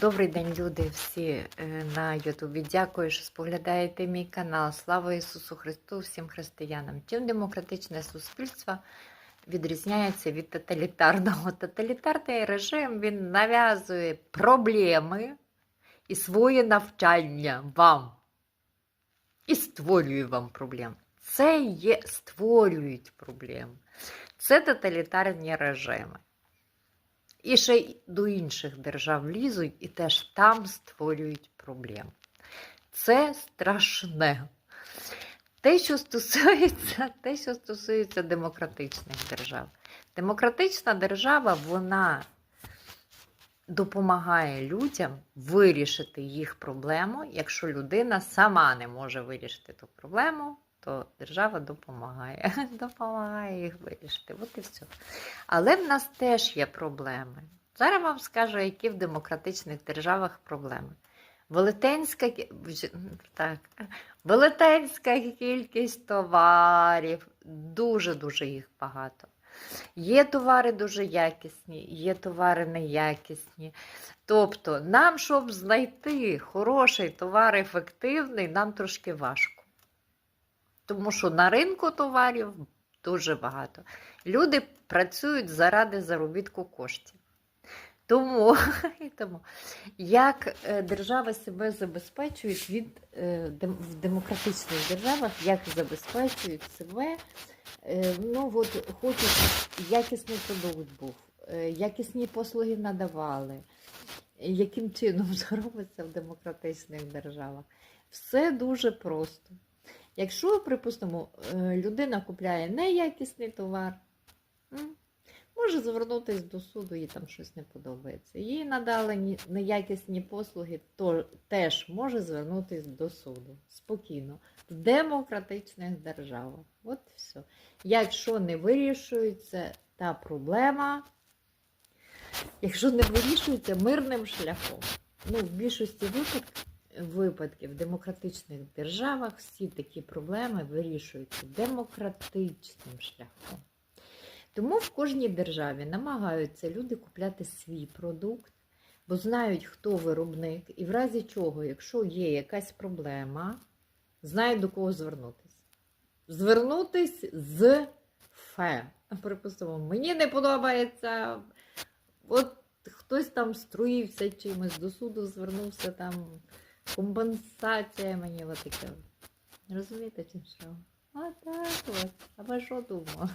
Добрий день, люди, всі е, на Ютубі. Дякую, що споглядаєте мій канал. Слава Ісусу Христу, всім християнам. Чим демократичне суспільство відрізняється від тоталітарного? Тоталітарний режим він нав'язує проблеми і своє навчання вам. І створює вам проблем. Це є створюють проблеми. Це тоталітарні режими. І ще й до інших держав лізуть і теж там створюють проблеми. Це страшне. Те, що стосується, те, що стосується демократичних держав. Демократична держава, вона допомагає людям вирішити їх проблему. Якщо людина сама не може вирішити ту проблему, то держава допомагає. Допомагає їх вирішити. От і все. Але в нас теж є проблеми. Зараз вам скажу, які в демократичних державах проблеми. Велетенська, так, велетенська кількість товарів, дуже-дуже їх багато. Є товари дуже якісні, є товари неякісні. Тобто, нам, щоб знайти хороший товар ефективний, нам трошки важко. Тому що на ринку товарів дуже багато. Люди працюють заради заробітку коштів. Тому, тому як е, держава себе забезпечує від е, в демократичних державах, як забезпечують себе, е, ну от хочуть якісний продукт був, якісні послуги надавали. Яким чином це робиться в демократичних державах? Все дуже просто. Якщо, припустимо, е, людина купляє неякісний товар, може звернутися до суду, їй там щось не подобається. Їй надали неякісні послуги, то теж може звернутися до суду спокійно в демократичних державах. От все. Якщо не вирішується та проблема, якщо не вирішується мирним шляхом, ну, в більшості випадків випадків в демократичних державах всі такі проблеми вирішуються демократичним шляхом. Тому в кожній державі намагаються люди купляти свій продукт, бо знають, хто виробник, і в разі чого, якщо є якась проблема, знають до кого звернутися. Звернутись з ФЕ. Припустимо, мені не подобається. От хтось там струївся чимось, до суду звернувся там компенсація мені от таке. Розумієте, чим що? Отак от. Або ви що думали?